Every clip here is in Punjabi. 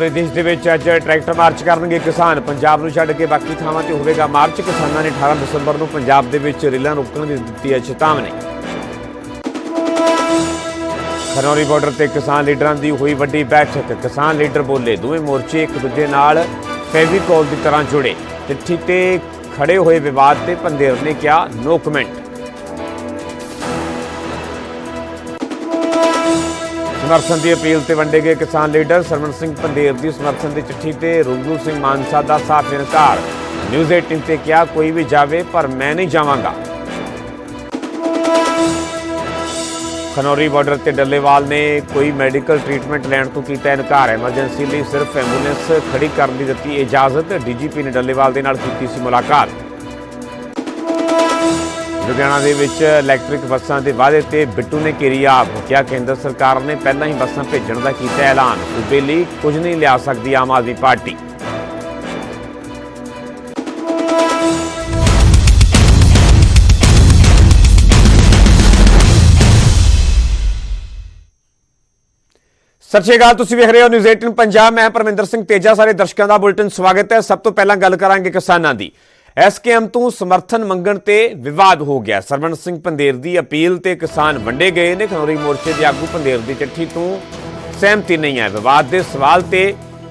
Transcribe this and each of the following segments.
ਪੂਰੇ ਦੇਸ਼ ਦੇ ਵਿੱਚ ਅੱਜ ਟਰੈਕਟਰ ਮਾਰਚ ਕਰਨਗੇ ਕਿਸਾਨ। ਪੰਜਾਬ ਨੂੰ ਛੱਡ ਕੇ ਬਾਕੀ ਥਾਵਾਂ ਤੇ ਹੋਵੇਗਾ ਮਾਰਚ। ਕਿਸਾਨਾਂ ਨੇ 18 ਦਸੰਬਰ ਨੂੰ ਪੰਜਾਬ ਦੇ ਵਿੱਚ ਰੇਲਾਂ ਰੋਕਣ ਦੀ ਦਿੱਤੀ ਹੈ ਚੇਤਾਵਨੀ। ਖਨੌਰੀ ਬਾਰਡਰ ਤੇ ਕਿਸਾਨ ਲੀਡਰਾਂ ਦੀ ਹੋਈ ਵੱਡੀ ਬੈਠਕ। ਕਿਸਾਨ ਲੀਡਰ ਬੋਲੇ, ਦੋਵੇਂ ਮੋਰਚੇ ਇੱਕ ਦੂਜੇ ਨਾਲ ਫੈਵੀਕੋਲ ਦੀ ਤਰ੍ਹਾਂ ਜੁੜੇ। ਚਿੱਠੀ ਤੇ ਖੜੇ ਹੋਏ ਵਿਵਾਦ ਤੇ ਪੰਦੇਰ ਨੇ ਕਿਹਾ, ਨੋ ਕਮੈਂਟ। ਸਮਰਥਨ ਦੀ ਅਪੀਲ ਤੇ ਵੰਡੇ ਗਏ ਕਿਸਾਨ ਲੀਡਰ ਸਰਵਣ ਸਿੰਘ ਪੰਦੇਰ ਦੀ ਸਮਰਥਨ ਦੀ ਚਿੱਠੀ ਤੇ ਰੂਬਰੂ ਸਿੰਘ ਮਾਨਸਾ ਦਾ ਸਾਫ਼ ਇਨਕਾਰ ਨਿਊਜ਼ 18 ਤੇ ਕਿਹਾ, ਕੋਈ ਵੀ ਜਾਵੇ, ਪਰ ਮੈਂ ਨਹੀਂ ਜਾਵਾਂਗਾ। ਖਨੌਰੀ ਬਾਰਡਰ ਤੇ ਡੱਲੇਵਾਲ ਨੇ ਕੋਈ ਮੈਡੀਕਲ ਟ੍ਰੀਟਮੈਂਟ ਲੈਣ ਤੋਂ ਕੀਤਾ ਇਨਕਾਰ। ਐਮਰਜੈਂਸੀ ਲਈ ਸਿਰਫ ਐਂਬੂਲੈਂਸ ਖੜੀ ਕਰਨ ਦੀ ਦਿੱਤੀ ਇਜਾਜ਼ਤ। ਡੀਜੀਪੀ ਨੇ ਡੱਲੇਵਾਲ ਦੇ ਨਾਲ ਕੀਤੀ ਸੀ ਮੁਲਾਕਾਤ। ਲੁਧਿਆਣਾ ਦੇ ਵਿੱਚ ਇਲੈਕਟ੍ਰਿਕ ਬੱਸਾਂ ਦੇ ਵਾਅਦੇ ਤੇ ਬਿੱਟੂ ਨੇ ਘੇਰੀ ਆਪ। ਕਿਹਾ ਕੇਂਦਰ ਸਰਕਾਰ ਨੇ ਪਹਿਲਾਂ ਹੀ ਬੱਸਾਂ ਭੇਜਣ ਦਾ ਕੀਤਾ ਐਲਾਨ। ਸੂਬੇ ਲਈ ਕੁਝ ਨਹੀਂ ਲਿਆ ਸਕਦੀ ਆਮ ਆਦਮੀ ਪਾਰਟੀ। ਸਤਿ ਸ਼੍ਰੀ ਅਕਾਲ, ਤੁਸੀਂ ਵੇਖ ਰਹੇ ਹੋ ਨਿਊਜ਼ 18 ਪੰਜਾਬ। ਮੈਂ ਪਰਮਿੰਦਰ ਸਿੰਘ ਤੇਜਾ। ਸਾਰੇ ਦਰਸ਼ਕਾਂ ਦਾ ਬੁਲਟਨ ਸਵਾਗਤ ਹੈ। ਸਭ ਤੋਂ ਪਹਿਲਾਂ ਗੱਲ ਕਰਾਂਗੇ ਕਿਸਾਨਾਂ ਦੀ। ਐਸਕੇਐਮ ਤੋਂ ਸਮਰਥਨ ਮੰਗਣ ਤੇ ਵਿਵਾਦ ਹੋ ਗਿਆ। ਸਰਵਣ ਸਿੰਘ ਪੰਦੇਰ ਦੀ ਅਪੀਲ ਤੇ ਕਿਸਾਨ ਵੰਡੇ ਗਏ ਨੇ। ਖਨੌਰੀ ਮੋਰਚੇ ਦੇ ਆਗੂ ਪੰਦੇਰ ਦੀ ਚਿੱਠੀ ਤੋਂ ਸਹਿਮਤੀ ਨਹੀਂ ਹੈ ਵਿਵਾਦ ਦੇ ਸਵਾਲ ਤੇ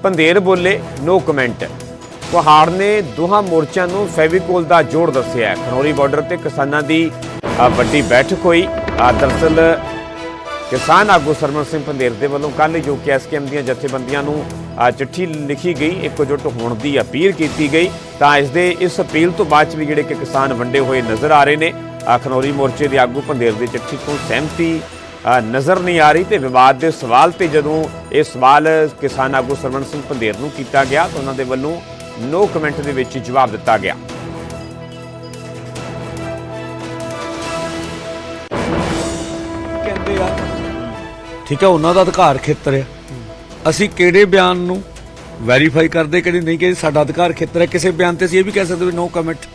ਪੰਦੇਰ ਬੋਲੇ ਨੋ ਕਮੈਂਟ ਪਹਾੜ ਨੇ ਦੋਹਾਂ ਮੋਰਚਿਆਂ ਨੂੰ ਫੈਵੀਕੋਲ ਦਾ ਜੋੜ ਦੱਸਿਆ ਖਨੌਰੀ ਬਾਰਡਰ ਤੇ ਕਿਸਾਨਾਂ ਦੀ ਵੱਡੀ ਬੈਠਕ ਹੋਈ। ਅ, ਦਰਅਸਲ ਕਿਸਾਨ ਆਗੂ ਸਰਵਣ ਸਿੰਘ ਪੰਦੇਰ ਦੇ ਵੱਲੋਂ ਕੱਲ੍ਹ ਜੋ ਕਿ ਐਸਕੇਐਮ ਦੀਆਂ ਜਥੇਬੰਦੀਆਂ ਨੂੰ ਚਿੱਠੀ ਲਿਖੀ ਗਈ, ਇਕਜੁੱਟ ਹੋਣ ਦੀ ਅਪੀਲ ਕੀਤੀ ਗਈ। ਤਾਂ ਇਸ ਦੇ, ਇਸ ਅਪੀਲ ਤੋਂ ਬਾਅਦ 'ਚ ਵੀ ਜਿਹੜੇ ਕਿ ਕਿਸਾਨ ਵੰਡੇ ਹੋਏ ਨਜ਼ਰ ਆ ਰਹੇ ਨੇ ਖਨੌਰੀ ਮੋਰਚੇ ਦੇ ਆਗੂ ਪੰਦੇਰ ਦੀ ਚਿੱਠੀ ਤੋਂ ਸਹਿਮਤੀ ਨਜ਼ਰ ਨਹੀਂ ਆ ਰਹੀ ਤੇ ਵਿਵਾਦ ਦੇ ਸਵਾਲ ਤੇ ਜਦੋਂ ਇਹ ਸਵਾਲ ਕਿਸਾਨ ਆਗੂ ਸਰਵਣ ਸਿੰਘ ਪੰਦੇਰ ਨੂੰ ਕੀਤਾ ਗਿਆ, ਤਾਂ ਉਹਨਾਂ ਦੇ ਵੱਲੋਂ ਨੋ ਕਮੈਂਟ ਦੇ ਵਿੱਚ ਜਵਾਬ ਦਿੱਤਾ ਗਿਆ। ਕਹਿੰਦੇ ਆ, ਠੀਕ ਹੈ, ਉਹਨਾਂ ਦਾ ਅਧਿਕਾਰ ਖੇਤਰ ਹੈ ਅਸੀਂ ਕਿਹੜੇ ਬਿਆਨ ਨੂੰ ਵੈਰੀਫਾਈ ਕਰਦੇ ਕਿਹੜੇ ਨਹੀਂ ਕਿ ਸਾਡਾ ਅਧਿਕਾਰ ਖੇਤਰ ਹੈ ਕਿਸੇ ਬਿਆਨ ਤੇ ਅਸੀਂ ਇਹ ਵੀ ਕਹਿ ਸਕਦੇ ਵੀ ਨੋ ਕਮੈਂਟ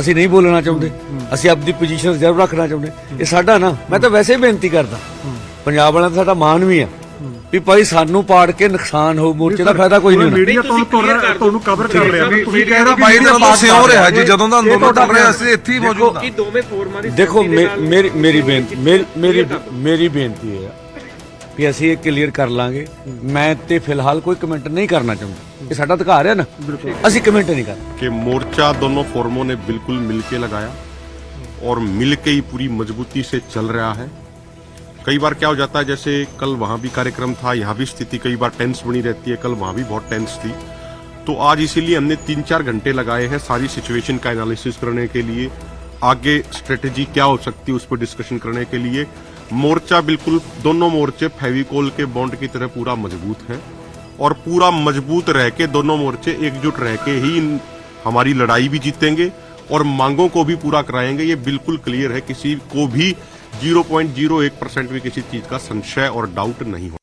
ਅਸੀਂ ਨਹੀਂ ਬੋਲਣਾ ਚਾਹੁੰਦੇ। ਅਸੀਂ ਆਪਣੀ ਪੋਜੀਸ਼ਨ ਰਿਜ਼ਰਵ ਰੱਖਣਾ ਚਾਹੁੰਦੇ। ਇਹ ਸਾਡਾ ਨਾ ਮੈਂ ਤਾਂ ਵੈਸੇ ਹੀ ਬੇਨਤੀ ਕਰਦਾ। ਪੰਜਾਬ ਵਾਲਿਆਂ ਦਾ ਸਾਡਾ ਮਾਣ ਵੀ ਆ ਵੀ ਭਾਈ ਸਾਨੂੰ ਪਾੜ ਕੇ ਨੁਕਸਾਨ ਹੋ ਮੋਰਚੇ ਦਾ ਫਾਇਦਾ ਕੋਈ ਨਹੀਂ ਹੋਣਾ ਮੀਡੀਆ ਤੁਹਾਨੂੰ ਤੁਰ- ਤੁਹਾਨੂੰ ਕਵਰ ਕਰ ਰਿਹਾ ਤੁਸੀਂ ਕਹਿ ਰਹੇ ਹੋ ਬਾਈ ਦਾ ਤਾਂ ਸਿਓ ਰਿਹਾ ਜੀ ਜਦੋਂ ਦਾ ਅੰਦੋਲਨ ਚੱਲ ਰਿਹਾ ਅਸੀਂ ਇੱਥੇ ਹੀ ਮੌਜੂਦ ਹਾਂ। ਕਿ ਦੋਵੇਂ ਫੋਰਮਾਂ ਦੀ ਦੇਖੋ ਮੇਰੀ ਮੇਰੀ ਬੇਨਤੀ ਕਰ। ਮੇਰੀ ਬੇਨਤੀ ਹੈ ਵੀ ਅਸੀਂ ਇਹ ਕਲੀਅਰ ਕਰ ਲਾਂਗੇ ਮੈਂ ਤੇ ਫਿਲਹਾਲ ਕੋਈ ਕਮੈਂਟ ਨਹੀਂ ਕਰਨਾ ਚਾਹੁੰਦਾ ਇਹ ਸਾਡਾ ਅਧਿਕਾਰ ਹੈ ਨਾ ਅਸੀਂ ਕਮੈਂਟ ਨਹੀਂ ਕਰਨਾ कि मोर्चा दोनों फोरमों ने बिल्कुल मिलके लगाया और मिलके ही पूरी मजबूती से चल रहा है कई बार क्या हो जाता है जैसे कल वहां भी कार्यक्रम था यहाँ भी स्थिति कई बार टेंस बनी रहती है कल वहां भी बहुत टेंस थी तो आज इसीलिए हमने तीन चार घंटे लगाए हैं सारी सिचुएशन का एनालिसिस करने के लिए आगे स्ट्रेटेजी क्या हो सकती है उस पर डिस्कशन करने के लिए मोर्चा बिल्कुल दोनों मोर्चे फेविकोल के बॉन्ड की तरह पूरा मज़बूत है और पूरा मज़बूत रह के दोनों मोर्चे एकजुट रह के ही हमारी लड़ाई भी जीतेंगे और मांगों को भी पूरा कराएँगे। ये बिल्कुल क्लियर है। किसी को भी 0.01 परसेंट भी किसी चीज़ का संशय और डाउट नहीं हो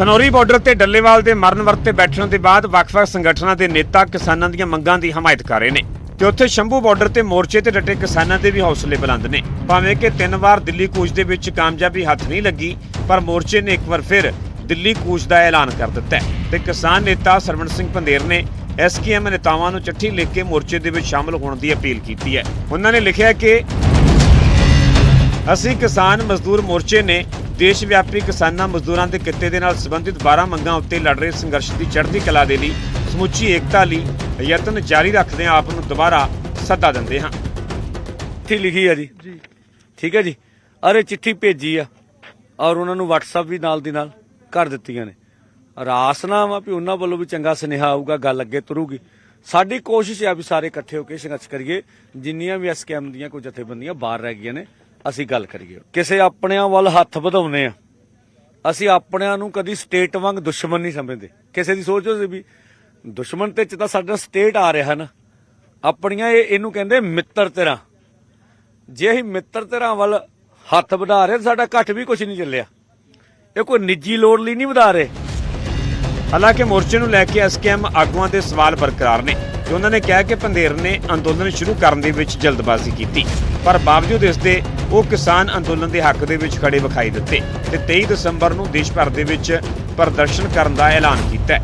ਖਨੌਰੀ ਬਾਰਡਰ ਤੇ ਡੱਲੇਵਾਲ ਦੇ ਮਰਨ ਵਰਤੇ ਬੈਠਣ ਦੇ ਬਾਅਦ ਵੱਖ-ਵੱਖ ਸੰਗਠਨਾਂ ਦੇ ਨੇਤਾ ਕਿਸਾਨਾਂ ਦੀਆਂ ਮੰਗਾਂ ਦੀ ਹਮਾਇਤ ਕਰ ਰਹੇ ਨੇ ਤੇ ਉੱਥੇ ਸ਼ੰਭੂ ਬਾਰਡਰ ਤੇ ਮੋਰਚੇ ਤੇ ਡਟੇ ਕਿਸਾਨਾਂ ਦੇ ਵੀ ਹੌਸਲੇ ਬੁਲੰਦ ਨੇ। ਭਾਵੇਂ ਕਿ ਤਿੰਨ ਵਾਰ ਦਿੱਲੀ ਕੂਚ ਦੇ ਵਿੱਚ ਕਾਮਯਾਬੀ ਹੱਥ ਨਹੀਂ ਲੱਗੀ, ਪਰ ਮੋਰਚੇ ਨੇ ਇੱਕ ਵਾਰ ਫਿਰ ਦਿੱਲੀ ਕੂਚ ਦਾ ਐਲਾਨ ਕਰ ਦਿੱਤਾ ਤੇ ਕਿਸਾਨ ਨੇਤਾ ਸਰਵਣ ਸਿੰਘ ਪੰਦੇਰ ਨੇ ਐਸਕੇਐਮ ਨੇਤਾਵਾਂ ਨੂੰ ਚਿੱਠੀ ਲਿਖ ਕੇ ਮੋਰਚੇ ਦੇ ਵਿੱਚ ਸ਼ਾਮਲ ਹੋਣ ਦੀ ਅਪੀਲ ਕੀਤੀ ਹੈ। ਉਹਨਾਂ ਨੇ ਲਿਖਿਆ ਕਿ ਅਸੀਂ ਕਿਸਾਨ ਮਜ਼ਦੂਰ ਮੋਰਚੇ ਨੇ ਦੇਸ਼ ਵਿਆਪੀ ਕਿਸਾਨਾਂ ਮਜ਼ਦੂਰਾਂ ਦੇ ਕਿੱਤੇ ਦੇ ਨਾਲ ਸੰਬੰਧਿਤ 12 ਮੰਗਾਂ ਉੱਤੇ ਲੜ ਰਹੇ ਸੰਘਰਸ਼ ਦੀ ਚੜ੍ਹਦੀ ਕਲਾ ਦੇ ਲਈ ਸਮੁੱਚੀ ਏਕਤਾ ਲਈ ਯਤਨ ਜਾਰੀ ਰੱਖਦੇ ਆਪ ਨੂੰ ਦੁਬਾਰਾ ਸੱਦਾ ਦਿੰਦੇ ਹਾਂ। ਚਿੱਠੀ ਲਿਖੀ ਆ ਜੀ। ਜੀ। ਠੀਕ ਹੈ ਜੀ। ਅਰੇ ਚਿੱਠੀ ਭੇਜੀ ਆ ਔਰ ਉਹਨਾਂ ਨੂੰ WhatsApp ਵੀ ਨਾਲ ਦੀ ਨਾਲ ਕਰ ਦਿੱਤੀਆਂ ਨੇ। ਰਾਸ ਨਾ ਵਾ ਵੀ ਉਹਨਾਂ ਵੱਲੋਂ ਵੀ ਚੰਗਾ ਸੁਨੇਹਾ ਆਊਗਾ ਗੱਲ ਅੱਗੇ ਤੁਰੂਗੀ। ਸਾਡੀ ਕੋਸ਼ਿਸ਼ ਹੈ ਵੀ ਸਾਰੇ ਇਕੱਠੇ ਹੋ ਕੇ ਸੰਘਰਸ਼ ਕਰੀਏ। ਜਿੰਨੀਆਂ ਵੀ ਐਸਕੇਐਮ ਦੀਆਂ ਕੋਈ ਜਥੇਬੰਦੀਆਂ ਬਾਹਰ ਰਹਿ ਗਈਆਂ ਨੇ ਅਸੀਂ ਗੱਲ ਕਰੀਏ। ਕਿਸੇ ਆਪਣਿਆਂ ਵੱਲ ਹੱਥ ਵਧਾਉਨੇ ਆ ਅਸੀਂ ਆਪਣਿਆਂ ਨੂੰ ਕਦੀ ਸਟੇਟ ਵਾਂਗ ਦੁਸ਼ਮਣ ਨਹੀਂ ਸਮਝਦੇ। ਕਿਸੇ ਦੀ ਸੋਚੋ ਸੀ ਵੀ, ਦੁਸ਼ਮਣ ਤੇ ਚ ਤਾਂ ਸਾਡਾ ਸਟੇਟ ਆ ਰਿਹਾ ਨਾ। ਆਪਣੀਆਂ ਇਹ, ਇਹਨੂੰ ਕਹਿੰਦੇ ਮਿੱਤਰ ਤੇਰਾ ਜੇ ਅਸੀਂ ਮਿੱਤਰ ਧਿਰਾਂ ਵੱਲ ਹੱਥ ਵਧਾ ਰਹੇ ਤਾਂ ਸਾਡਾ ਘੱਟ ਵੀ ਕੁਝ ਨਹੀਂ ਚੱਲਿਆ। ਇਹ ਕੋਈ ਨਿੱਜੀ ਲੋੜ ਲਈ ਨਹੀਂ ਵਧਾ ਰਹੇ। ਹਾਲਾਂਕਿ ਮੋਰਚੇ ਨੂੰ ਲੈ ਕੇ ਐਸਕੇਐਮ ਆਗੂਆਂ ਦੇ ਸਵਾਲ ਬਰਕਰਾਰ ਨੇ। ਤੇ ਉਹਨਾਂ ਨੇ ਕਿਹਾ ਕਿ ਪੰਧੇਰ ਨੇ ਅੰਦੋਲਨ ਸ਼ੁਰੂ ਕਰਨ ਦੇ ਵਿੱਚ ਜਲਦਬਾਜ਼ੀ ਕੀਤੀ, ਪਰ ਬਾਵਜੂਦ ਇਸ ਦੇ ਉਹ ਕਿਸਾਨ ਅੰਦੋਲਨ ਦੇ ਹੱਕ ਦੇ ਵਿੱਚ ਖੜੇ ਵਿਖਾਈ ਦਿੱਤੇ ਤੇ 23 ਦਸੰਬਰ ਨੂੰ ਦੇਸ਼ ਭਰ ਦੇ ਵਿੱਚ ਪ੍ਰਦਰਸ਼ਨ ਕਰਨ ਦਾ ਐਲਾਨ ਕੀਤਾ ਹੈ।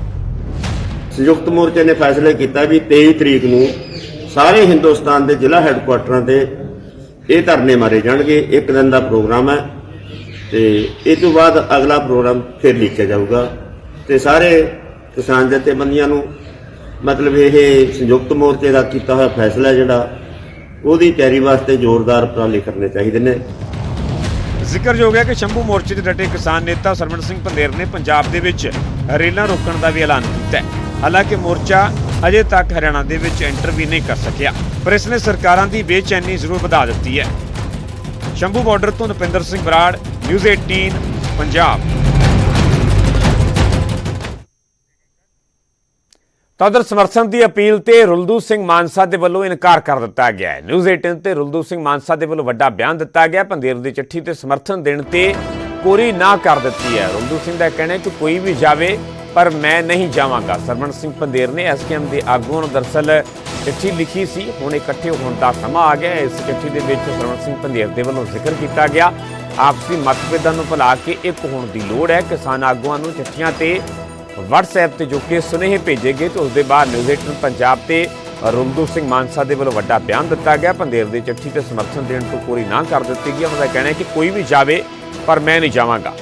ਸੰਯੁਕਤ ਮੋਰਚੇ ਨੇ ਫੈਸਲਾ ਕੀਤਾ ਵੀ 23 ਤਰੀਕ ਨੂੰ ਸਾਰੇ ਹਿੰਦੁਸਤਾਨ ਦੇ ਜ਼ਿਲ੍ਹਾ ਹੈੱਡਕੁਆਟਰਾਂ ਤੇ ਇਹ ਧਰਨੇ ਮਾਰੇ ਜਾਣਗੇ। ਇੱਕ ਦਿਨ ਦਾ ਪ੍ਰੋਗਰਾਮ ਹੈ ਤੇ ਇਹ ਤੋਂ ਬਾਅਦ ਅਗਲਾ ਪ੍ਰੋਗਰਾਮ ਫਿਰ ਲਿਖਿਆ ਜਾਊਗਾ ਤੇ ਸਾਰੇ ਕਿਸਾਨ ਜਥੇਬੰਦੀਆਂ ਨੂੰ ਮਤਲਬ ਇਹ ਸੰਯੁਕਤ ਮੋਰਚੇ ਦਾ ਕੀਤਾ ਹੋਇਆ ਫੈਸਲਾ ਜਿਹੜਾ, ਉਹਦੀ ਤਿਆਰੀ ਵਾਸਤੇ ਜ਼ੋਰਦਾਰ ਉਪਰਾਲੇ ਕਰਨੇ ਚਾਹੀਦੇ ਨੇ। ਜ਼ਿਕਰਯੋਗ ਹੈ ਕਿ ਸ਼ੰਭੂ ਮੋਰਚੇ ਦੇ ਡਟੇ ਕਿਸਾਨ ਨੇਤਾ ਸਰਵਣ ਸਿੰਘ ਪੰਧੇਰ ਨੇ ਪੰਜਾਬ ਦੇ ਵਿੱਚ ਰੇਲਾਂ ਰੋਕਣ ਦਾ ਵੀ ਐਲਾਨ ਕੀਤਾ ਹੈ। ਹਾਲਾਂਕਿ ਮੋਰਚਾ ਅਜੇ ਤੱਕ ਹਰਿਆਣਾ ਦੇ ਵਿੱਚ ਐਂਟਰ ਵੀ ਨਹੀਂ ਕਰ ਸਕਿਆ, ਪਰ ਇਸ ਨੇ ਸਰਕਾਰਾਂ ਦੀ ਬੇਚੈਨੀ ਜ਼ਰੂਰ ਵਧਾ ਦਿੱਤੀ ਹੈ। ਸ਼ੰਭੂ ਬਾਰਡਰ ਤੋਂ ਨਪਿੰਦਰ ਸਿੰਘ ਬਰਾੜ ਨਿਊਜ਼ 18 ਪੰਜਾਬ। ਤਦਰ ਸਮਰਥਨ ਦੀ ਅਪੀਲ ਤੇ ਰੁਲਦੂ ਸਿੰਘ ਮਾਨਸਾ ਦੇ ਵੱਲੋਂ ਇਨਕਾਰ ਕਰ ਦਿੱਤਾ ਗਿਆ ਹੈ। ਨਿਊਜ਼ 18 ਤੇ ਰੁਲਦੂ ਸਿੰਘ ਮਾਨਸਾ ਦੇ ਵੱਲੋਂ ਵੱਡਾ ਬਿਆਨ ਦਿੱਤਾ ਗਿਆ। ਪੰਦੇਰ ਦੀ ਚਿੱਠੀ ਤੇ ਸਮਰਥਨ ਦੇਣ ਤੇ ਕੋਰੀ ਨਾ ਕਰ ਦਿੱਤੀ ਹੈ। ਰੁਲਦੂ ਸਿੰਘ ਦਾ ਕਹਿਣਾ ਹੈ ਕਿ ਕੋਈ ਵੀ ਜਾਵੇ, ਪਰ ਮੈਂ ਨਹੀਂ ਜਾਵਾਂਗਾ। ਸਰਵਣ ਸਿੰਘ ਪੰਦੇਰ ਨੇ ਐਸਕੇਐਮ ਦੇ ਆਗੂਆਂ ਨੂੰ ਦਰਸਲ ਚਿੱਠੀ ਲਿਖੀ ਸੀ। ਹੁਣ ਇਕੱਠੇ ਹੋਣ ਦਾ ਸਮਾਂ ਆ ਗਿਆ ਇਸ ਚਿੱਠੀ ਦੇ ਵਿੱਚ ਸਰਵਣ ਸਿੰਘ ਪੰਦੇਰ ਦੇ ਵੱਲੋਂ ਜ਼ਿਕਰ ਕੀਤਾ ਗਿਆ। ਆਪਸੀ ਮਤਭੇਦਾਂ ਨੂੰ ਭੁਲਾ ਕੇ ਇੱਕ ਹੋਣ ਦੀ ਲੋੜ ਹੈ। ਕਿਸਾਨ ਆਗੂਆਂ ਨੂੰ ਚਿੱਠੀਆਂ ਤੇ WhatsApp ਤੇ ਜੋ ਕਿ ਸੁਨੇਹੇ ਭੇਜੇ ਗਏ ਤੇ ਉਸ ਦੇ ਬਾਅਦ ਨਿਊਜ਼ 18 ਪੰਜਾਬ ਤੇ ਰੁੰਦੂ ਸਿੰਘ ਮਾਨਸਾ ਦੇ ਵੱਲੋਂ ਵੱਡਾ ਬਿਆਨ ਦਿੱਤਾ ਗਿਆ। ਪੰਦੇਰ ਦੀ ਚਿੱਠੀ ਤੇ ਸਮਰਥਨ ਦੇਣ ਤੋਂ ਪੂਰੀ ਨਾ ਕਰ ਦਿੱਤੀ ਗਈ। ਉਹਨਾਂ ਦਾ ਕਹਿਣਾ ਹੈ ਕਿ ਕੋਈ ਵੀ ਜਾਵੇ, ਪਰ ਮੈਂ ਨਹੀਂ ਜਾਵਾਂਗਾ।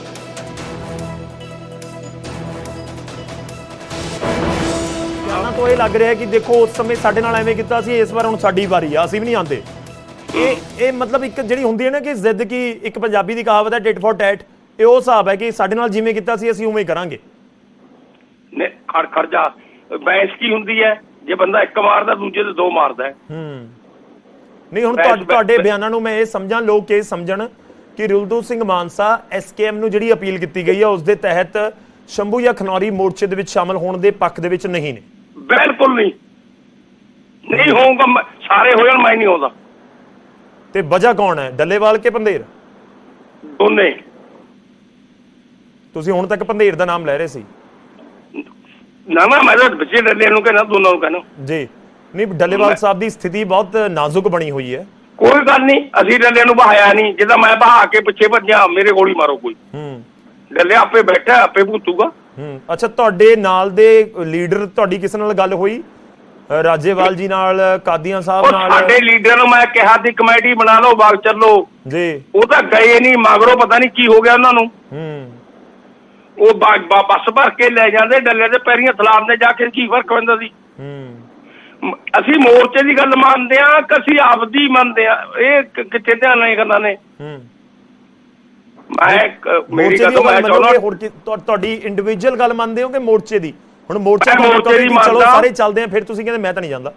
ਬਿਆਨਾਂ ਤੋਂ ਇਹ ਲੱਗ ਰਿਹਾ ਕਿ ਦੇਖੋ, ਉਸ ਸਮੇਂ ਸਾਡੇ ਨਾਲ ਐਵੇਂ ਕੀਤਾ ਸੀ, ਇਸ ਵਾਰ ਹੁਣ ਸਾਡੀ ਵਾਰੀ ਆ, ਅਸੀਂ ਵੀ ਨਹੀਂ ਆਂਦੇ ਇਹ ਇਹ ਮਤਲਬ ਇੱਕ ਜਿਹੜੀ ਹੁੰਦੀ ਹੈ ਨਾ ਕਿ ਜ਼ਿੱਦ ਕੀ ਇੱਕ ਪੰਜਾਬੀ ਦੀ ਕਹਾਵਤ ਹੈ ਟਿਟ ਫॉर ਟੈਟ ਇਹ ਉਹ ਹਿਸਾਬ ਹੈ ਕਿ ਸਾਡੇ ਨਾਲ ਜਿਵੇਂ ਕੀਤਾ ਸੀ, ਅਸੀਂ ਉਵੇਂ ਹੀ ਕਰਾਂਗੇ। ਨੇ ਖੜ ਖੜ ਜਾ ਬੈਂਸ ਕੀ ਹੁੰਦੀ ਹੈ? ਜੇ ਬੰਦਾ ਇੱਕ ਮਾਰਦਾ ਦੂਜੇ ਤੇ ਦੋ ਮਾਰਦਾ ਹੈ। ਨਹੀਂ ਹੁਣ ਤੁਹਾਡੇ ਬਿਆਨਾਂ ਨੂੰ ਮੈਂ ਇਹ ਸਮਝਾਂ ਲੋਕ ਇਹ ਸਮਝਣ ਕਿ ਰੁਲਦੂ ਸਿੰਘ ਮਾਨਸਾ ਐਸਕੇਐਮ ਨੂੰ ਜਿਹੜੀ ਅਪੀਲ ਕੀਤੀ ਗਈ ਹੈ ਉਸ ਦੇ ਤਹਿਤ ਸ਼ੰਭੂ ਜਾਂ ਖਨੌਰੀ ਮੋਰਚੇ ਦੇ ਵਿੱਚ ਸ਼ਾਮਲ ਹੋਣ ਦੇ ਪੱਖ ਦੇ ਵਿੱਚ ਨਹੀਂ ਨੇ। ਬਿਲਕੁਲ ਨਹੀਂ। ਨਹੀਂ ਹੋਊਗਾ ਸਾਰੇ ਹੋ ਜਾਣ ਮੈਂ ਨਹੀਂ ਆਉਂਦਾ। ਤੇ ਵਜ੍ਹਾ ਕੌਣ ਹੈ? ਡੱਲੇਵਾਲ ਕੇ ਪੰਧੇਰ? ਦੋਨੇ। ਤੁਸੀਂ ਹੁਣ ਤੱਕ ਪੰਧੇਰ ਦਾ ਨਾਮ ਲੈ ਰਹੇ ਸੀ। ਨਾ ਨਾ ਮੈਂ ਤਾਂ ਬੱਚੇ ਡੱਲੇ ਨੂੰ ਕਹਿਣਾ ਦੋਨਾਂ ਨੂੰ ਕਹਿਣਾ। ਜੀ। ਨਹੀਂ ਡੱਲੇਵਾਲ ਸਾਹਿਬ ਦੀ ਸਥਿਤੀ ਬਹੁਤ ਨਾਜ਼ੁਕ ਬਣੀ ਹੋਈ ਹੈ। ਕੋਈ ਗੱਲ ਨਹੀਂ ਅਸੀਂ ਡੱਲੇ ਨੂੰ ਬਹਾਇਆ ਨਹੀਂ। ਜਿੱਦਾਂ ਮੈਂ ਬਹਾ ਕੇ ਪਿੱਛੇ ਭੱਜਿਆ ਮੇਰੇ ਗੋਲੀ ਮਾਰੋ ਕੋਈ। ਹੂੰ। ਡੱਲੇ ਆਪੇ ਬੈਠਾ ਆਪੇ ਭੂਤੂਗਾ। ਹੂੰ। ਅੱਛਾ ਤੁਹਾਡੇ ਨਾਲ ਦੇ ਲੀਡਰ ਤੁਹਾਡੀ ਕਿਸੇ ਨਾਲ ਗੱਲ ਹੋਈ? ਰਾਜੇਵਾਲ ਜੀ ਨਾਲ ਕਾਦੀਆਂ ਸਾਹਿਬ ਨਾਲ? ਸਾਡੇ ਲੀਡਰ ਨੂੰ ਮੈਂ ਕਿਹਾ ਸੀ ਕਮੇਟੀ ਬਣਾ ਲਓ ਬਾਗ ਚੱਲੋ। ਜੀ। ਉਹ ਤਾਂ ਗਏ ਨਹੀਂ ਮਗਰੋਂ ਪਤਾ ਨਹੀਂ ਕੀ ਹੋ ਗਿਆ ਉਹਨਾਂ ਨੂੰ। ਹੂੰ। ਉਹ ਬੱਸ ਭਰ ਕੇ ਲੈ ਜਾਂਦੇ ਡੱਲੇ ਦੇ ਪੈਰੀਆਂ ਸਲਾਮ ਜਾ ਕੇ ਕੀ ਫ਼ਰਕ ਪੈਂਦਾ ਸੀ? ਅਸੀਂ ਮੋਰਚੇ ਦੀ ਗੱਲ ਮੰਨਦੇ ਆ ਕਿ ਅਸੀਂ ਆਪਦੀ ਮੰਨਦੇ ਆ ਇਹ ਕਿੱਥੇ ਧਿਆਨ ਨਹੀਂ ਕਰਨਾ ਨੇ? ਮੈਂ ਮੇਰੀ ਮੋਰਚੇ ਗੱਲ ਮੈਂ ਚਾਹੁੰਦਾ ਤੁਹਾਡੀ ਇੰਡੀਵਿਜੂਅਲ ਗੱਲ ਮੰਨਦੇ ਹੋ ਕਿ ਮੋਰਚੇ ਦੀ? ਹੁਣ ਮੋਰਚਾ ਚਲੋ ਮੰਨਦਾ। ਸਾਰੇ ਚੱਲਦੇ ਆ ਫਿਰ ਤੁਸੀਂ ਕਹਿੰਦੇ ਮੈਂ ਤਾਂ ਨਹੀਂ ਜਾਂਦਾ।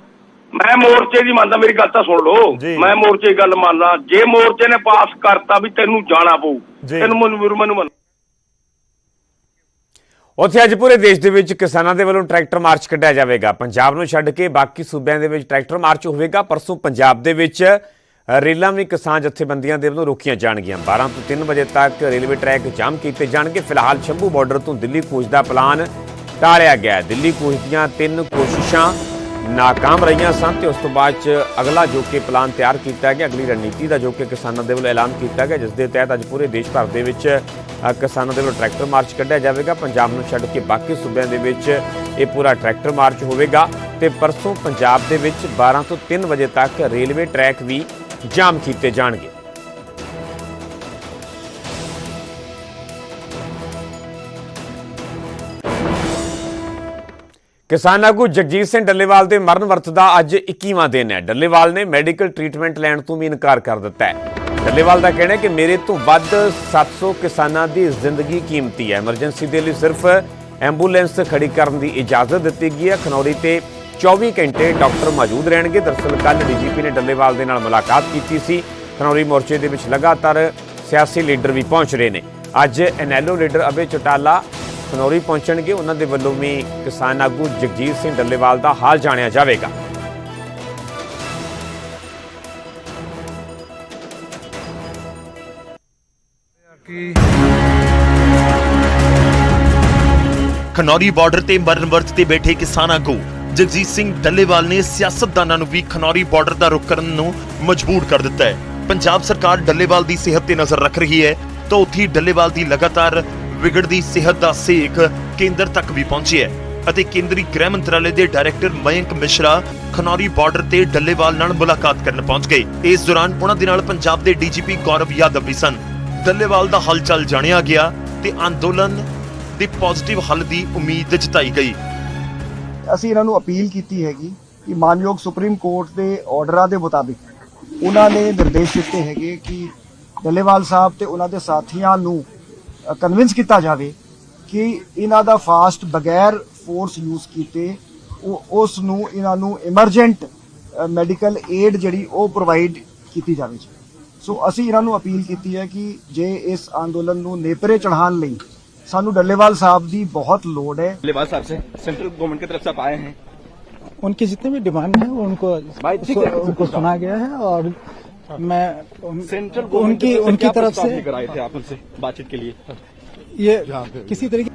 ਮੈਂ ਮੋਰਚੇ ਦੀ ਮੰਨਦਾ ਮੇਰੀ ਗੱਲ ਤਾਂ ਸੁਣ ਲਓ। ਮੈਂ ਮੋਰਚੇ ਦੀ ਗੱਲ ਮੰਨਦਾ। ਜੇ ਮੋਰਚੇ ਨੇ ਪਾਸ ਕਰਤਾ ਵੀ ਤੈਨੂੰ ਜਾਣਾ ਪਊ। ਤੈਨੂੰ ਮੈਨੂੰ ਮੈਨੂੰ ਮੰਨ ਉੱਥੇ ਅੱਜ ਪੂਰੇ ਦੇਸ਼ ਦੇ ਵਿੱਚ ਕਿਸਾਨਾਂ ਦੇ ਵੱਲੋਂ ਟਰੈਕਟਰ ਮਾਰਚ ਕੱਢਿਆ ਜਾਵੇਗਾ। ਪੰਜਾਬ ਨੂੰ ਛੱਡ ਕੇ ਬਾਕੀ ਸੂਬਿਆਂ ਦੇ ਵਿੱਚ ਟਰੈਕਟਰ ਮਾਰਚ ਹੋਵੇਗਾ। ਪਰਸੋਂ ਪੰਜਾਬ ਦੇ ਵਿੱਚ ਰੇਲਾਂ ਵੀ ਕਿਸਾਨ ਜਥੇਬੰਦੀਆਂ ਦੇ ਵੱਲੋਂ ਰੋਕੀਆਂ ਜਾਣਗੀਆਂ। 12 ਤੋਂ 3 ਵਜੇ ਤੱਕ ਰੇਲਵੇ ਟਰੈਕ ਜਾਮ ਕੀਤੇ ਜਾਣਗੇ। ਫਿਲਹਾਲ ਸ਼ੰਭੂ ਬਾਰਡਰ ਤੋਂ ਦਿੱਲੀ ਕੂਚ ਦਾ ਪਲਾਨ ਟਾਲਿਆ ਗਿਆ ਦਿੱਲੀ ਕੂਚ ਦੀਆਂ ਤਿੰਨ ਕੋਸ਼ਿਸ਼ਾਂ ਨਾਕਾਮ ਰਹੀਆਂ ਸਨ ਤੇ ਉਸ ਤੋਂ ਬਾਅਦ ਚ ਅਗਲਾ ਜੋ ਕਿ ਪਲਾਨ ਤਿਆਰ ਕੀਤਾ ਗਿਆ, ਅਗਲੀ ਰਣਨੀਤੀ ਦਾ ਜੋ ਕਿ ਕਿਸਾਨਾਂ ਦੇ ਵੱਲੋਂ ਐਲਾਨ ਕੀਤਾ ਗਿਆ, ਜਿਸ ਦੇ ਤਹਿਤ ਅੱਜ ਪੂਰੇ ਦੇਸ਼ ਭਰ ਦੇ ਵਿੱਚ ਕਿਸਾਨਾਂ ਦੇ ਵੱਲੋਂ ਟਰੈਕਟਰ ਮਾਰਚ ਕੱਢਿਆ ਜਾਵੇਗਾ। ਪੰਜਾਬ ਨੂੰ ਛੱਡ ਕੇ ਬਾਕੀ ਸੂਬਿਆਂ ਦੇ ਵਿੱਚ ਇਹ ਪੂਰਾ ਟਰੈਕਟਰ ਮਾਰਚ ਹੋਵੇਗਾ ਤੇ ਪਰਸੋਂ ਪੰਜਾਬ ਦੇ ਵਿੱਚ 12 ਤੋਂ 3 ਵਜੇ ਤੱਕ ਰੇਲਵੇ ਟਰੈਕ ਵੀ ਜਾਮ ਕੀਤੇ ਜਾਣਗੇ। ਕਿਸਾਨ ਆਗੂ ਜਗਜੀਤ ਸਿੰਘ ਡੱਲੇਵਾਲ ਦੇ ਮਰਨ ਵਰਤ ਦਾ ਅੱਜ 21ਵਾਂ ਦਿਨ ਹੈ। ਡੱਲੇਵਾਲ ਨੇ ਮੈਡੀਕਲ ਟ੍ਰੀਟਮੈਂਟ ਲੈਣ ਤੋਂ ਵੀ ਇਨਕਾਰ ਕਰ ਦਿੱਤਾ ਹੈ। ਡੱਲੇਵਾਲ ਦਾ ਕਹਿਣਾ ਹੈ ਕਿ ਮੇਰੇ ਤੋਂ ਵੱਧ 700 ਕਿਸਾਨਾਂ ਦੀ ਜ਼ਿੰਦਗੀ ਕੀਮਤੀ ਹੈ। ਐਮਰਜੈਂਸੀ ਦੇ ਲਈ ਸਿਰਫ ਐਂਬੂਲੈਂਸ ਖੜੀ ਕਰਨ ਦੀ ਇਜਾਜ਼ਤ ਦਿੱਤੀ ਗਈ ਹੈ। ਖਨੌਰੀ ਤੇ 24 ਘੰਟੇ ਡਾਕਟਰ ਮੌਜੂਦ ਰਹਿਣਗੇ। ਦਰਸਲ ਕੱਲ ਡੀਜੀਪੀ ਨੇ ਡੱਲੇਵਾਲ ਦੇ ਨਾਲ ਮੁਲਾਕਾਤ ਕੀਤੀ ਸੀ। ਖਨੌਰੀ ਮੋਰਚੇ ਦੇ ਵਿੱਚ ਲਗਾਤਾਰ ਸਿਆਸੀ ਲੀਡਰ ਵੀ ਪਹੁੰਚ ਰਹੇ ਨੇ। ਅੱਜ ਐਨਐਲਓ ਲੀਡਰ ਅਬੇ ਚਟਾਲਾ ਖਨੌਰੀ ਪਹੁੰਚਣਗੇ, ਉਹਨਾਂ ਦੇ ਵੱਲੋਂ ਵੀ ਕਿਸਾਨ ਆਗੂ ਜਗਜੀਤ ਸਿੰਘ ਡੱਲੇਵਾਲ ਦਾ ਹਾਲ ਜਾਣਿਆ ਜਾਵੇਗਾ। ਖਨੌਰੀ ਬਾਰਡਰ ਤੇ ਮਰਨ ਵਰਤ ਤੇ ਬੈਠੇ ਕਿਸਾਨ ਆਗੂ ਜਗਜੀਤ ਸਿੰਘ ਡੱਲੇਵਾਲ ਨੇ ਸਿਆਸਤਦਾਨਾਂ ਨੂੰ ਵੀ ਖਨੌਰੀ ਬਾਰਡਰ ਦਾ ਰੁਖ ਕਰਨ ਨੂੰ ਮਜਬੂਰ ਕਰ ਦਿੱਤਾ ਹੈ। ਪੰਜਾਬ ਸਰਕਾਰ ਡੱਲੇਵਾਲ ਦੀ ਸਿਹਤ ਤੇ ਨਜ਼ਰ ਰੱਖ ਰਹੀ ਹੈ, ਤਾਂ ਉੱਥੇ ਡੱਲੇਵਾਲ ਦੀ ਲਗਾਤਾਰ ਵਿਗੜਦੀ ਸਿਹਤ ਦਾ ਸੇਖ ਕੇਂਦਰ ਤੱਕ ਵੀ ਪਹੁੰਚਿਆ ਹੈ ਅਤੇ ਕੇਂਦਰੀ ਗ੍ਰਹਿ ਮੰਤਰਾਲੇ ਦੇ ਡਾਇਰੈਕਟਰ ਮਯੰਕ ਮਿਸ਼ਰਾ ਖਨੌਰੀ ਬਾਰਡਰ ਤੇ ਡੱਲੇਵਾਲ ਨਾਲ ਮੁਲਾਕਾਤ ਕਰਨ ਪਹੁੰਚ ਗਏ। ਇਸ ਦੌਰਾਨ ਉਹਨਾਂ ਦੇ ਨਾਲ ਪੰਜਾਬ ਦੇ ਡੀਜੀਪੀ ਗੌਰਵ ਯਾਦਵ ਵੀ ਸਨ। ਡੱਲੇਵਾਲ ਦਾ ਹਾਲਚਲ ਜਾਣਿਆ ਗਿਆ ਤੇ ਅੰਦੋਲਨ ਦੇ ਪੋਜ਼ਿਟਿਵ ਹੱਲ ਦੀ ਉਮੀਦ ਜਤਾਈ ਗਈ। ਅਸੀਂ ਇਹਨਾਂ ਨੂੰ ਅਪੀਲ ਕੀਤੀ ਹੈਗੀ ਕਿ ਮਾਨਯੋਗ ਸੁਪਰੀਮ ਕੋਰਟ ਦੇ ਆਰਡਰਾਂ ਦੇ ਮੁਤਾਬਿਕ ਉਹਨਾਂ ਨੇ ਨਿਰਦੇਸ਼ ਦਿੱਤੇ ਹੈਗੇ ਕਿ ਡੱਲੇਵਾਲ ਸਾਹਿਬ ਤੇ ਉਹਨਾਂ ਦੇ ਸਾਥੀਆਂ ਨੂੰ ਕਨਵਿੰਸ ਕੀਤਾ ਜਾਵੇ ਕਿ ਇਹਨਾਂ ਦਾ ਫਾਸਟ ਬਗੈਰ ਫੋਰਸ ਯੂਜ਼ ਕੀਤੇ ਉਹ ਉਸ ਨੂੰ ਇਹਨਾਂ ਨੂੰ ਇਮਰਜੈਂਟ ਮੈਡੀਕਲ ਏਡ ਜਿਹੜੀ ਉਹ ਪ੍ਰੋਵਾਈਡ ਕੀਤੀ ਜਾਵੇ ਜੀ ਸੋ ਅਸੀਂ ਇਹਨਾਂ ਨੂੰ ਅਪੀਲ ਕੀਤੀ ਹੈ ਕਿ ਜੇ ਇਸ ਅੰਦੋਲਨ ਨੂੰ ਨੇਪਰੇ ਚੜ੍ਹਾਉਣ ਲਈ ਸਾਨੂੰ ਡੱਲੇਵਾਲ ਸਾਹਿਬ ਦੀ ਬਹੁਤ ਲੋੜ ਹੈ लेबास साहब से सेंट्रल गवर्नमेंट की तरफ से आप आए हैं उनकी जितने भी डिमांड है उनको सु, उनको सुना गया है और मैं उन, सेंट्रल उनकी उनकी तरफ से लेकर आए थे आप उनसे बातचीत के लिए ये किसी तरीके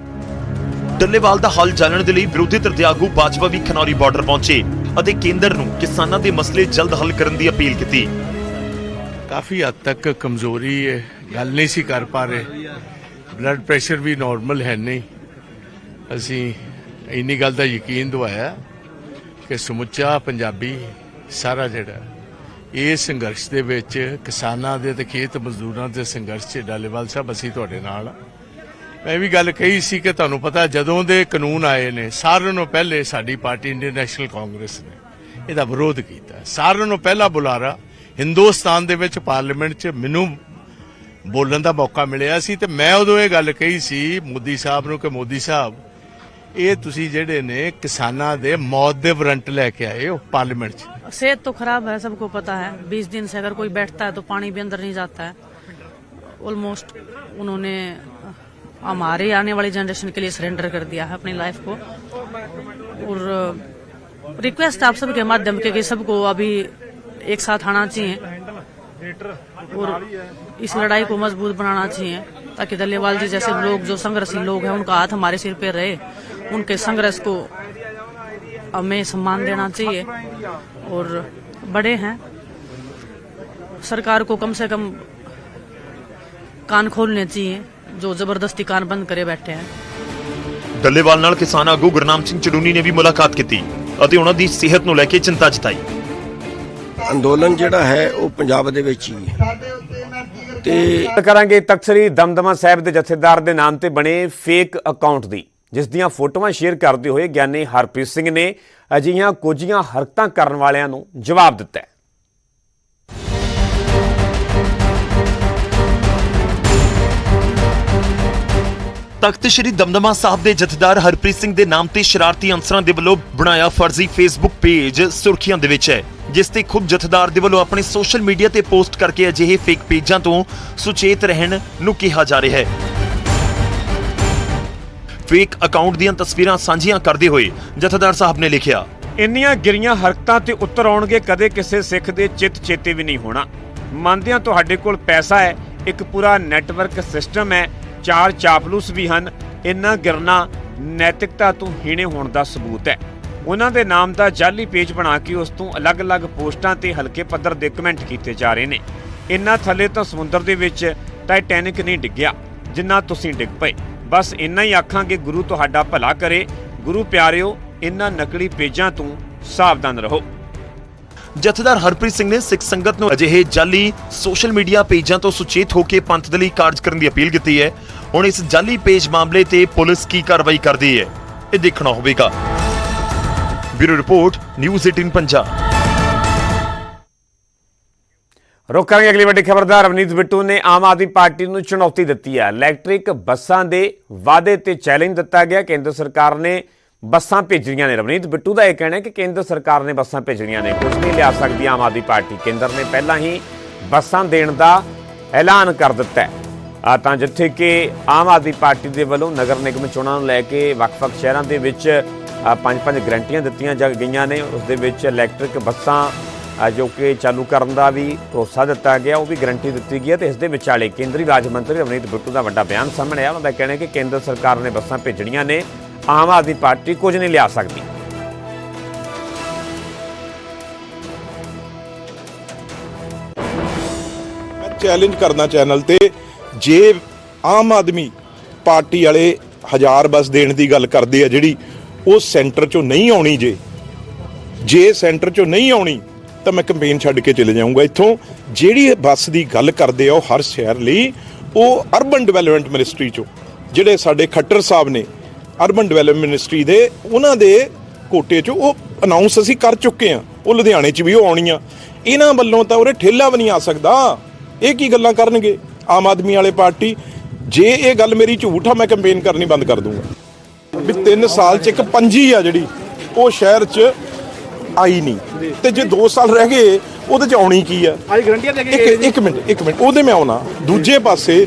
ਡੱਲੇਵਾਲ ਦਾ ਹੱਲ ਜਾਣਨ ਦੇ ਲਈ ਵਿਰੋਧੀ ਧਿਰ ਦੇ ਆਗੂ ਬਾਜਵਾ ਵੀ ਖਨੌਰੀ ਬਾਰਡਰ ਪਹੁੰਚੇ ਅਤੇ ਕੇਂਦਰ ਨੂੰ ਕਿਸਾਨਾਂ ਦੇ ਮਸਲੇ ਜਲਦ ਹੱਲ ਕਰਨ ਦੀ ਅਪੀਲ ਕੀਤੀ ਕਾਫੀ ਹੱਦ ਤੱਕ ਕਮਜ਼ੋਰੀ ਹੈ ਗੱਲ ਨਹੀਂ ਸੀ ਕਰ ਪਾ ਰਹੇ ਬਲੱਡ ਪ੍ਰੈਸ਼ਰ ਵੀ ਨਾਰਮਲ ਹੈ ਨਹੀਂ ਅਸੀਂ ਇੰਨੀ ਗੱਲ ਦਾ ਯਕੀਨ ਦਵਾਇਆ ਕਿ ਸਮੁੱਚਾ ਪੰਜਾਬੀ ਸਾਰਾ ਜਿਹੜਾ ਇਹ ਸੰਘਰਸ਼ ਦੇ ਵਿੱਚ ਕਿਸਾਨਾਂ ਦੇ ਤੇ ਖੇਤ ਮਜ਼ਦੂਰਾਂ ਦੇ ਸੰਘਰਸ਼ 'ਚ ਡਾਲੇਵਾਲ ਸਾਹਿਬ, ਅਸੀਂ ਤੁਹਾਡੇ ਨਾਲ ਆ। ਮੈਂ ਵੀ ਗੱਲ ਕਹੀ ਸੀ ਕਿ ਤੁਹਾਨੂੰ ਪਤਾ ਜਦੋਂ ਦੇ ਕਾਨੂੰਨ ਆਏ ਨੇ, ਸਾਰਿਆਂ ਨੂੰ ਪਹਿਲੇ ਸਾਡੀ ਪਾਰਟੀ ਇੰਡੀਅਨ ਨੈਸ਼ਨਲ ਕਾਂਗਰਸ ਨੇ ਇਹਦਾ ਵਿਰੋਧ ਕੀਤਾ ਸਾਰਿਆਂ ਨੂੰ ਪਹਿਲਾ ਬੁਲਾਰਾ ਹਿੰਦੁਸਤਾਨ ਦੇ ਵਿੱਚ ਪਾਰਲੀਮੈਂਟ 'ਚ ਮੈਨੂੰ ਬੋਲਣ ਦਾ ਮੌਕਾ ਮਿਲਿਆ ਸੀ ਤੇ ਮੈਂ ਉਦੋਂ ਇਹ ਗੱਲ ਕਹੀ ਸੀ ਮੋਦੀ ਸਾਹਿਬ ਨੂੰ ਕਿ ਮੋਦੀ ਸਾਹਿਬ ਇਹ ਤੁਸੀਂ ਜਿਹੜੇ ਨੇ ਕਿਸਾਨਾਂ ਦੇ ਮੌਤ ਦੇ ਵਾਰੰਟ ਲੈ ਕੇ ਆਏ ਹੋ ਪਾਰਲੀਮੈਂਟ 'ਚ सेहत तो खराब है सबको पता है बीस दिन से अगर कोई बैठता है तो पानी भी अंदर नहीं जाता है ऑलमोस्ट उन्होंने हमारे आने वाली जनरेशन के लिए सरेंडर कर दिया है अपनी लाइफ को और रिक्वेस्ट आप सबके माध्यम के कि सबको अभी एक साथ आना चाहिए और इस लड़ाई को मजबूत बनाना चाहिए ताकि दलेवाल जी जैसे लोग जो संघर्षी लोग हैं उनका हाथ हमारे सिर पे रहे उनके संघर्ष को हमें सम्मान देना चाहिए और बड़े हैं सरकार को कम से कम कान खोलने चाहिए जो जबरदस्ती कान बंद करे बैठे हैं ਡੱਲੇਵਾਲ ਨਾਲ ਕਿਸਾਨ ਆਗੂ ਗੁਰਨਾਮ ਸਿੰਘ ਚੜੂਨੀ ਨੇ ਵੀ ਮੁਲਾਕਾਤ ਕੀਤੀ ਅਤੇ ਉਹਨਾਂ ਦੀ ਸਿਹਤ ਨੂੰ ਲੈ ਕੇ ਚਿੰਤਾ ਜਤਾਈ ਅੰਦੋਲਨ ਜਿਹੜਾ ਹੈ ਉਹ ਪੰਜਾਬ ਦੇ ਵਿੱਚ ਹੀ ਹੈ ਤੇ ਗੱਲ ਕਰਾਂਗੇ ਤਖਤ ਸ੍ਰੀ ਦਮਦਮਾ ਸਾਹਿਬ ਦੇ ਜਥੇਦਾਰ ਦੇ ਨਾਮ ਤੇ ਬਣੇ ਫੇਕ ਅਕਾਊਂਟ ਦੀ ਜਿਸ ਦੀਆਂ ਫੋਟੋਆਂ ਸ਼ੇਅਰ ਕਰਦੇ ਹੋਏ ਗਿਆਨੀ ਹਰਪ੍ਰੀਤ ਸਿੰਘ ਨੇ ਅਜਿਹੀਆਂ ਕੁਝੀਆਂ ਹਰਕਤਾਂ ਕਰਨ ਵਾਲਿਆਂ ਨੂੰ ਜਵਾਬ ਦਿੱਤਾ ਹੈ। ਤਖਤ ਸ੍ਰੀ ਦਮਦਮਾ ਸਾਹਿਬ ਦੇ ਜਥੇਦਾਰ ਹਰਪ੍ਰੀਤ ਸਿੰਘ ਦੇ ਨਾਮ ਤੇ ਸ਼ਰਾਰਤੀ ਅਨਸਰਾਂ ਦੇ ਵੱਲੋਂ ਬਣਾਇਆ ਫਰਜ਼ੀ ਫੇਸਬੁੱਕ ਪੇਜ ਸੁਰਖੀਆਂ ਦੇ ਵਿੱਚ ਹੈ, ਜਿਸ ਤੇ ਖੁਦ ਜਥੇਦਾਰ ਦੇ ਵੱਲੋਂ ਆਪਣੇ ਸੋਸ਼ਲ ਮੀਡੀਆ ਤੇ ਪੋਸਟ ਕਰਕੇ ਅਜਿਹੇ ਫੇਕ ਪੇਜਾਂ ਤੋਂ ਸੁਚੇਤ ਰਹਿਣ ਨੂੰ ਕਿਹਾ ਜਾ ਰਿਹਾ ਹੈ। ਫੇਕ ਅਕਾਊਂਟ ਦੀਆਂ ਤਸਵੀਰਾਂ ਸਾਂਝੀਆਂ ਕਰਦੇ ਹੋਏ ਜਥੇਦਾਰ ਸਾਹਿਬ ਨੇ ਲਿਖਿਆ, ਇੰਨੀਆਂ ਗਿਰੀਆਂ ਹਰਕਤਾਂ ਤੇ ਉਤਰ ਆਉਣਗੇ, ਕਦੇ ਕਿਸੇ ਸਿੱਖ ਦੇ ਚਿੱਤ ਚੇਤੇ ਵੀ ਨਹੀਂ ਹੋਣਾ। ਮੰਨਦੇ ਤੁਹਾਡੇ ਕੋਲ ਪੈਸਾ ਹੈ, ਇੱਕ ਪੂਰਾ ਨੈਟਵਰਕ ਸਿਸਟਮ ਹੈ, ਚਾਰ ਚਾਪਲੂਸ ਵੀ ਹਨ, ਇੰਨਾ ਗਿਰਨਾ ਨੈਤਿਕਤਾ ਤੋਂ ਹੀਣੇ ਹੋਣ ਦਾ ਸਬੂਤ ਹੈ। ਉਹਨਾਂ ਦੇ ਨਾਮ ਦਾ ਜਾਲੀ ਪੇਜ ਬਣਾ ਕੇ ਉਸ ਤੋਂ ਅਲੱਗ-ਅਲੱਗ ਪੋਸਟਾਂ ਤੇ ਹਲਕੇ ਪੱਧਰ ਦੇ ਕਮੈਂਟ ਕੀਤੇ ਜਾ ਰਹੇ ਨੇ। ਇੰਨਾ ਥੱਲੇ ਤਾਂ ਸਮੁੰਦਰ ਦੇ ਵਿੱਚ ਟਾਈਟੈਨਿਕ ਨਹੀਂ ਡਿੱਗਿਆ, ਜਿੰਨਾ ਤੁਸੀਂ ਡਿੱਗ ਪਏ। ਬਸ ਇੰਨਾ ਹੀ ਆਖਾਂਗੇ ਗੁਰੂ ਤੁਹਾਡਾ ਭਲਾ ਕਰੇ। ਗੁਰੂ ਪਿਆਰਿਓ ਇਹਨਾਂ ਨਕਲੀ ਪੇਜਾਂ ਤੋਂ ਸਾਵਧਾਨ ਰਹੋ। ਜਥੇਦਾਰ ਹਰਪ੍ਰੀਤ ਸਿੰਘ ਨੇ ਸਿੱਖ ਸੰਗਤ ਨੂੰ ਅਜਿਹੇ ਜਾਲੀ ਸੋਸ਼ਲ ਮੀਡੀਆ ਪੇਜਾਂ ਤੋਂ ਸੁਚੇਤ ਹੋ ਕੇ ਪੰਥ ਦੇ ਲਈ ਕਾਰਜ ਕਰਨ ਦੀ ਅਪੀਲ ਕੀਤੀ ਹੈ। ਹੁਣ ਇਸ ਜਾਲੀ ਪੇਜ ਮਾਮਲੇ ਤੇ ਪੁਲਿਸ ਕੀ ਕਾਰਵਾਈ ਕਰਦੀ ਹੈ, ਇਹ ਦੇਖਣਾ ਹੋਵੇਗਾ। Bureau report, news 18 Punjab. ਰੋਕਾਂਗੇ ਅਗਲੀ ਵੱਡੀ ਖਬਰਦਾਰ ਰਵਨੀਤ ਬਿੱਟੂ ਨੇ ਆਮ ਆਦਮੀ ਪਾਰਟੀ ਨੂੰ ਚੁਣੌਤੀ ਦਿੱਤੀ ਹੈ। ਇਲੈਕਟ੍ਰਿਕ ਬੱਸਾਂ ਦੇ ਵਾਅਦੇ ਤੇ ਚੈਲੰਜ ਦਿੱਤਾ ਗਿਆ। ਕੇਂਦਰ ਸਰਕਾਰ ਨੇ ਬੱਸਾਂ ਭੇਜਣੀਆਂ ਨੇ। ਰਵਨੀਤ ਬਿੱਟੂ ਦਾ ਇਹ ਕਹਿਣਾ ਹੈ ਕਿ ਕੇਂਦਰ ਸਰਕਾਰ ਨੇ ਬੱਸਾਂ ਭੇਜਣੀਆਂ ਨੇ। ਕੁਝ ਨਹੀਂ ਲਿਆ ਸਕਦੀ ਆਮ ਆਦਮੀ ਪਾਰਟੀ। ਕੇਂਦਰ ਨੇ ਪਹਿਲਾਂ ਹੀ ਬੱਸਾਂ ਦੇਣ ਦਾ ਐਲਾਨ ਕਰ ਦਿੱਤਾ ਹੈ। ਆ ਤਾਂ ਜਿੱਥੇ ਕਿ ਆਮ ਆਦਮੀ ਪਾਰਟੀ ਦੇ ਵੱਲੋਂ ਨਗਰ ਨਿਗਮ ਚੋਣਾਂ ਨੂੰ ਲੈ ਕੇ ਵੱਖ-ਵੱਖ ਸ਼ਹਿਰਾਂ ਦੇ ਵਿੱਚ ਪੰਜ ਪੰਜ ਗਰੰਟੀਆਂ ਦਿੱਤੀਆਂ ਜਾ ਗਈਆਂ ਨੇ। ਉਸ ਦੇ ਵਿੱਚ ਇਲੈਕਟ੍ਰਿਕ ਬੱਸਾਂ ਜੋ ਕਿ ਚਾਲੂ ਕਰਨ ਦਾ ਵੀ ਭਰੋਸਾ ਦਿੱਤਾ ਗਿਆ, ਉਹ ਵੀ ਗਰੰਟੀ ਦਿੱਤੀ ਗਈ ਹੈ ਤੇ ਇਸ ਦੇ ਵਿਚਾਲੇ ਕੇਂਦਰੀ ਰਾਜ ਮੰਤਰੀ ਰਵਨੀਤ ਬਿੱਟੂ ਦਾ ਵੱਡਾ ਬਿਆਨ ਸਾਹਮਣੇ ਆਇਆ। ਉਹਨਾਂ ਦਾ ਕਹਿਣਾ ਕਿ ਕੇਂਦਰ ਸਰਕਾਰ ਨੇ ਬੱਸਾਂ ਭੇਜਣੀਆਂ ਨੇ, ਆਮ ਆਦਮੀ ਪਾਰਟੀ ਕੁਝ ਨਹੀਂ ਲਿਆ ਸਕਦੀ। ਚੈਲੰਜ ਕਰਨਾ ਚੈਨਲ ਤੇ, ਜੇ ਆਮ ਆਦਮੀ ਪਾਰਟੀ ਵਾਲੇ ਹਜ਼ਾਰ ਬੱਸ ਦੇਣ ਦੀ ਗੱਲ ਕਰਦੇ ਆ ਜਿਹੜੀ, ਉਹ ਸੈਂਟਰ ਚੋਂ ਨਹੀਂ ਆਉਣੀ ਜੇ ਜੇ ਸੈਂਟਰ ਚੋਂ ਨਹੀਂ ਆਉਣੀ ਤਾਂ ਮੈਂ ਕੰਪੇਨ ਛੱਡ ਕੇ ਚਲੇ ਜਾਊਂਗਾ। ਇੱਥੋਂ ਜਿਹੜੀ ਬੱਸ ਦੀ ਗੱਲ ਕਰਦੇ ਆ ਉਹ ਹਰ ਸ਼ਹਿਰ ਲਈ, ਉਹ ਅਰਬਨ ਡਿਵੈਲਪਮੈਂਟ ਮਿਨਿਸਟਰੀ ਚੋਂ, ਜਿਹੜੇ ਸਾਡੇ ਖੱਟਰ ਸਾਹਿਬ ਨੇ ਅਰਬਨ ਡਿਵੈਲਪਮੈਂਟ ਮਿਨਿਸਟਰੀ ਦੇ, ਉਹਨਾਂ ਦੇ ਕੋਟੇ ਚੋਂ ਉਹ ਅਨਾਉਂਸ ਅਸੀਂ ਕਰ ਚੁੱਕੇ ਆ। ਉਹ ਲੁਧਿਆਣੇ 'ਚ ਵੀ ਉਹ ਆਉਣੀਆਂ। ਇਹਨਾਂ ਵੱਲੋਂ ਤਾਂ ਉਰੇ ਠੇਲਾ ਵੀ ਨਹੀਂ ਆ ਸਕਦਾ। ਇਹ ਕੀ ਗੱਲਾਂ ਕਰਨਗੇ? ਆਮ ਆਦਮੀ ਵਾਲੇ ਪਾਰਟੀ, ਜੇ ਇਹ ਗੱਲ ਮੇਰੀ ਝੂਠ ਆ, ਮੈਂ ਕੰਪੇਨ ਕਰਨੀ ਬੰਦ ਕਰ ਦੂੰਗਾ। ਵੀ 3 ਸਾਲ 'ਚ ਇੱਕ ਪੰਜੀ ਆ ਜਿਹੜੀ, ਉਹ ਸ਼ਹਿਰ 'ਚ ਆਈ ਨਹੀਂ। ਤੇ ਜੇ 2 ਸਾਲ ਰਹਿ ਗਏ ਉਹਦੇ 'ਚ ਆਉਣੀ ਕੀ ਆ? ਅੱਜ ਗਰੰਟੀਆਂ ਦੇ ਇੱਕ ਇੱਕ ਮਿੰਟ ਇੱਕ ਮਿੰਟ। ਉਹਦੇ ਮੈਂ ਆਉਣਾ। ਦੂਜੇ ਪਾਸੇ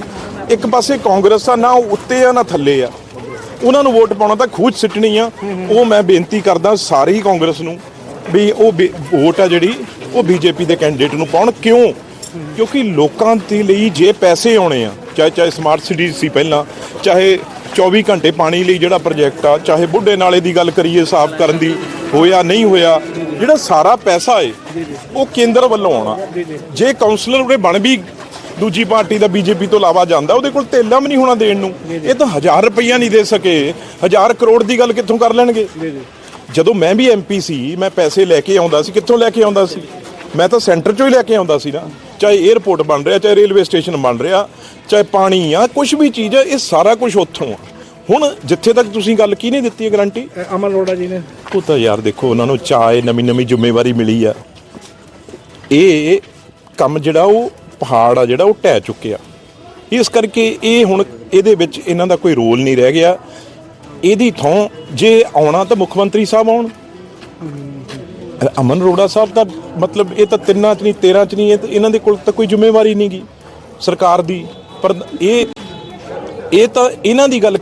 ਇੱਕ ਪਾਸੇ ਕਾਂਗਰਸ ਆ ਨਾ ਉਹ ਉੱਤੇ ਆ ਨਾ ਥੱਲੇ ਆ। ਉਹਨਾਂ ਨੂੰ ਵੋਟ ਪਾਉਣਾ ਤਾਂ ਖੂਜ ਸਿੱਟਣੀ ਆ। ਉਹ ਮੈਂ ਬੇਨਤੀ ਕਰਦਾ ਸਾਰੀ ਕਾਂਗਰਸ ਨੂੰ ਵੀ ਉਹ ਵੋਟ ਆ ਜਿਹੜੀ ਉਹ ਬੀਜੇਪੀ ਦੇ ਕੈਂਡੀਡੇਟ ਨੂੰ ਪਾਉਣ। ਕਿਉਂ? ਕਿਉਂਕਿ ਲੋਕਾਂ ਦੇ ਲਈ ਜੇ ਪੈਸੇ ਆਉਣੇ ਆ ਚਾਹੇ ਚਾਹੇ ਸਮਾਰਟ ਸਿਟੀ ਸੀ ਪਹਿਲਾਂ ਚਾਹੇ 24 ਘੰਟੇ ਪਾਣੀ ਲਈ ਜਿਹੜਾ ਪ੍ਰੋਜੈਕਟ ਆ, ਚਾਹੇ ਬੁੱਢੇ ਨਾਲੇ ਦੀ ਗੱਲ ਕਰੀਏ, ਸਾਫ਼ ਕਰਨ ਦੀ ਹੋਇਆ, ਨਹੀਂ ਹੋਇਆ, ਜਿਹੜਾ ਸਾਰਾ ਪੈਸਾ ਏ, ਉਹ ਕੇਂਦਰ ਵੱਲੋਂ ਆਉਣਾ। ਜੇ ਕਾਉਂਸਲਰ ਉਹਦੇ ਬਣ ਵੀ ਦੂਜੀ ਪਾਰਟੀ ਦਾ ਬੀਜੇਪੀ ਤੋਂ ਇਲਾਵਾ ਜਾਂਦਾ, ਉਹਦੇ ਕੋਲ ਤੇਲਾ ਵੀ ਨਹੀਂ ਹੋਣਾ ਦੇਣ ਨੂੰ। ਇਹ ਤਾਂ ਹਜ਼ਾਰ ਰੁਪਈਆ ਨਹੀਂ ਦੇ ਸਕੇ। ਹਜ਼ਾਰ ਕਰੋੜ ਦੀ ਗੱਲ ਕਿੱਥੋਂ ਕਰ ਲੈਣਗੇ? ਜਦੋਂ ਮੈਂ ਵੀ ਐਮਪੀ ਸੀ, ਮੈਂ ਪੈਸੇ ਲੈ ਕੇ ਆਉਂਦਾ ਸੀ, ਕਿੱਥੋਂ ਲੈ ਕੇ ਆਉਂਦਾ ਸੀ? ਮੈਂ ਤਾਂ ਸੈਂਟਰ ਚੋਂ ਹੀ ਲੈ ਕੇ ਆਉਂਦਾ ਸੀ ਨਾ। ਚਾਹੇ 에ਅਰਪੋਰਟ ਬਣ ਰਿਹਾ ਚਾਹੇ ਰੇਲਵੇ ਸਟੇਸ਼ਨ ਬਣ ਰਿਹਾ ਚਾਹੇ ਪਾਣੀ ਆ ਕੁਝ ਵੀ ਚੀਜ਼ ਆ ਇਹ ਸਾਰਾ ਕੁਝ ਉੱਥੋਂ ਆ। ਹੁਣ ਜਿੱਥੇ ਤੱਕ ਤੁਸੀਂ ਗੱਲ ਕੀ ਨਹੀਂ ਦਿੱਤੀ ਹੈ ਗਾਰੰਟੀ ਅਮਨ ਅਰੋੜਾ ਜੀ ਨੇ। ਉਹ ਤਾਂ ਯਾਰ ਦੇਖੋ ਉਹਨਾਂ ਨੂੰ ਚਾਹੇ ਨਵੀਂ ਨਵੀਂ ਜ਼ਿੰਮੇਵਾਰੀ ਮਿਲੀ ਆ। ਇਹ ਕੰਮ ਜਿਹੜਾ ਉਹ ਪਹਾੜ ਆ ਜਿਹੜਾ ਉਹ ਢਹਿ ਚੁੱਕਿਆ। ਇਸ ਕਰਕੇ ਇਹ ਹੁਣ ਇਹਦੇ ਵਿੱਚ ਇਹਨਾਂ ਦਾ ਕੋਈ ਰੋਲ ਨਹੀਂ ਰਹਿ ਗਿਆ। ਇਹਦੀ ਥਾਂ ਜੇ ਆਉਣਾ ਤਾਂ ਮੁੱਖ ਮੰਤਰੀ ਸਾਹਿਬ ਆਉਣ। ਅਮਨ ਅਰੋੜਾ ਸਾਹਿਬ ਦਾ ਮਤਲਬ ਇਹ ਤਾਂ ਤਿੰਨਾਂ ਚ ਨਹੀਂ 13 ਚ ਨਹੀਂ, ਇਹ ਤਾਂ- ਇਹਨਾਂ ਦੇ ਕੋਲ ਤਾਂ ਕੋਈ ਜ਼ਿੰਮੇਵਾਰੀ ਨਹੀਂਗੀ ਸਰਕਾਰ ਦੀ। ਪਰ ਇਹ ਇਹ ਤਾਂ ਇਹਨਾਂ ਦੀ ਗੱਲ